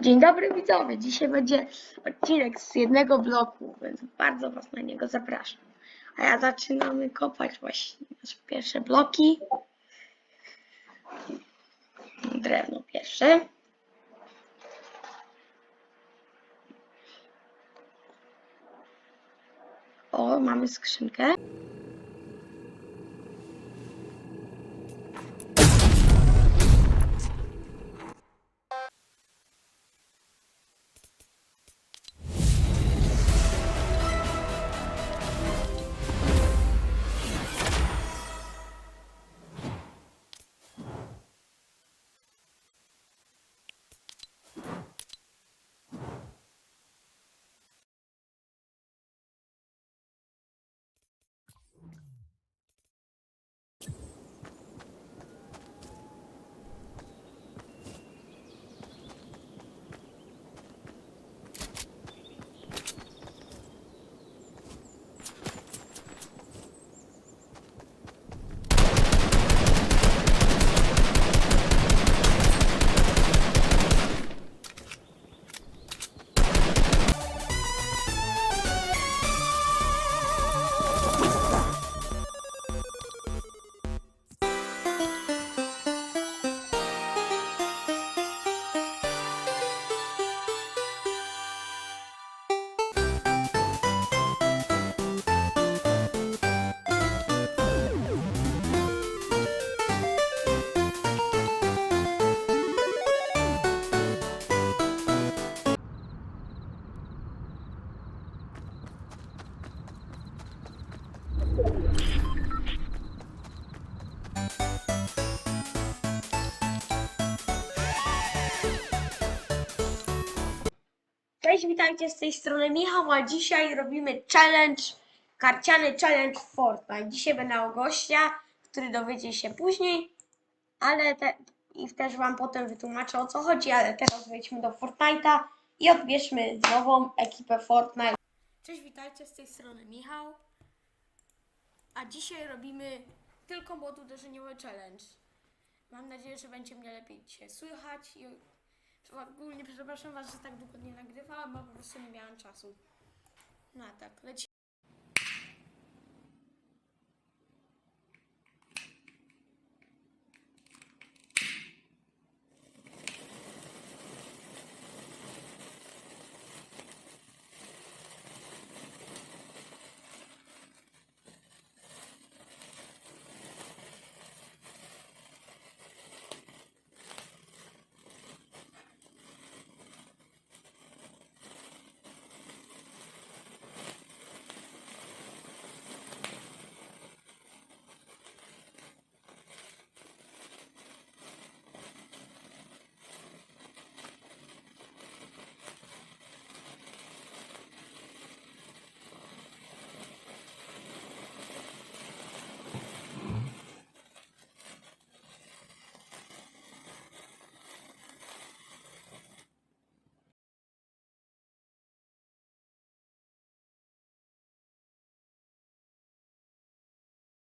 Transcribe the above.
Dzień dobry widzowie. Dzisiaj będzie odcinek z jednego bloku, więc bardzo Was na niego zapraszam. A ja zaczynamy kopać właśnie nasze pierwsze bloki. Drewno pierwsze. O, mamy skrzynkę. Cześć, witajcie z tej strony Michał, a dzisiaj robimy challenge, karciany challenge Fortnite. Dzisiaj będę o gościa, który dowiecie się później, ale te, i też Wam potem wytłumaczę o co chodzi, ale teraz wejdźmy do Fortnite'a i odbierzmy nową ekipę Fortnite. Cześć, witajcie z tej strony Michał, a dzisiaj robimy tylko mod uderzeniowy challenge. Mam nadzieję, że będzie mnie lepiej dzisiaj słychać i Ogólnie przepraszam Was, że tak długo nie nagrywałam, bo po prostu nie miałam czasu. No tak, leci.